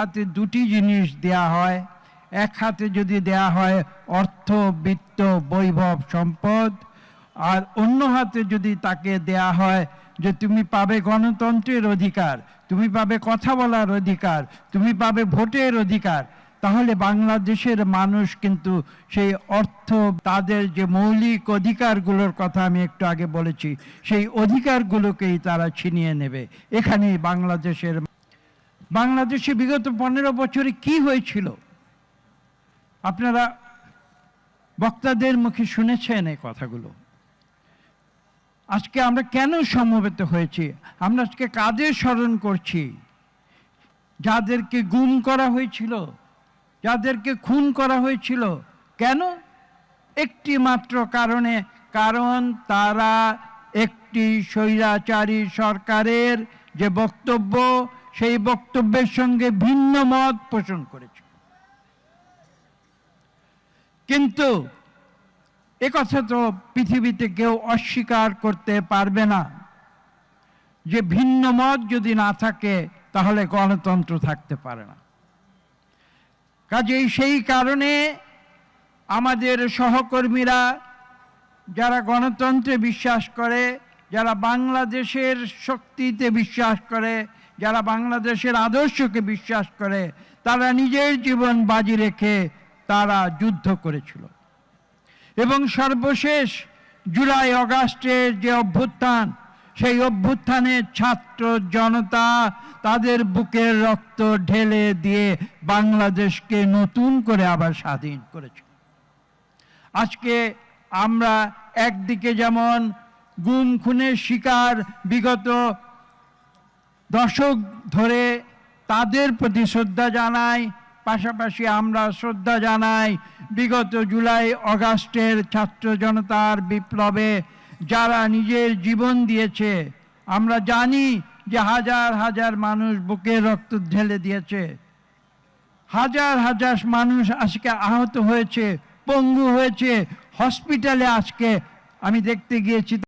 হাতে দুটি জিনিস দেয়া হয়। এক হাতে যদি দেয়া হয় অর্থ, বিত্ত, বৈভব, সম্পদ, আর অন্য হাতে যদি তাকে দেয়া হয় যে তুমি পাবে গণতন্ত্রের অধিকার, তুমি পাবে কথা বলার অধিকার, তুমি পাবে ভোটের অধিকার, তাহলে বাংলাদেশের মানুষ কিন্তু সেই অর্থ, তাদের যে মৌলিক অধিকারগুলোর কথা আমি একটু আগে বলেছি, সেই অধিকারগুলোকেই তারা ছিনিয়ে নেবে। এখানেই বাংলাদেশের বাংলাদেশে বিগত পনেরো বছরে কি হয়েছিল? আপনারা বক্তাদের মুখে শুনেছেন এই কথাগুলো। আজকে আমরা কেন সমবেত হয়েছি? আমরা আজকে কাদের স্মরণ করছি? যাদেরকে গুম করা হয়েছিল, যাদেরকে খুন করা হয়েছিল, কেন? একটি মাত্র কারণে, কারণ তারা একটি স্বৈরাচারী সরকারের যে বক্তব্য সেই বক্তব্যের সঙ্গে ভিন্ন মত পোষণ করেছে। কিন্তু একথা তো পৃথিবীতে কেউ অস্বীকার করতে পারবে না যে ভিন্ন মত যদি না থাকে, তাহলে গণতন্ত্র থাকতে পারে না। কাজেই সেই কারণে আমাদের সহকর্মীরা যারা গণতন্ত্রে বিশ্বাস করে, যারা বাংলাদেশের শক্তিতে বিশ্বাস করে যারা বাংলাদেশের আদর্শকে বিশ্বাস করে, তারা নিজের জীবন বাজি রেখে তারা যুদ্ধ করেছিল। এবং সর্বশেষ জুলাই অগাস্টের যে অভ্যুত্থান, সেই অভ্যুত্থানে ছাত্র জনতা তাদের বুকের রক্ত ঢেলে দিয়ে বাংলাদেশকে নতুন করে আবার স্বাধীন করেছে। আজকে আমরা একদিকে যেমন গুম, খুনের শিকার বিগত দশক ধরে তাদের প্রতি শ্রদ্ধা জানাই, পাশাপাশি আমরা শ্রদ্ধা জানাই বিগত জুলাই অগাস্টের ছাত্র জনতার বিপ্লবে যারা নিজের জীবন দিয়েছে। আমরা জানি যে হাজার হাজার মানুষ বুকে রক্ত ঢেলে দিয়েছে। হাজার হাজার মানুষ আজকে আহত হয়েছে, পঙ্গু হয়েছে, হসপিটালে আজকে আমি দেখতে গিয়েছি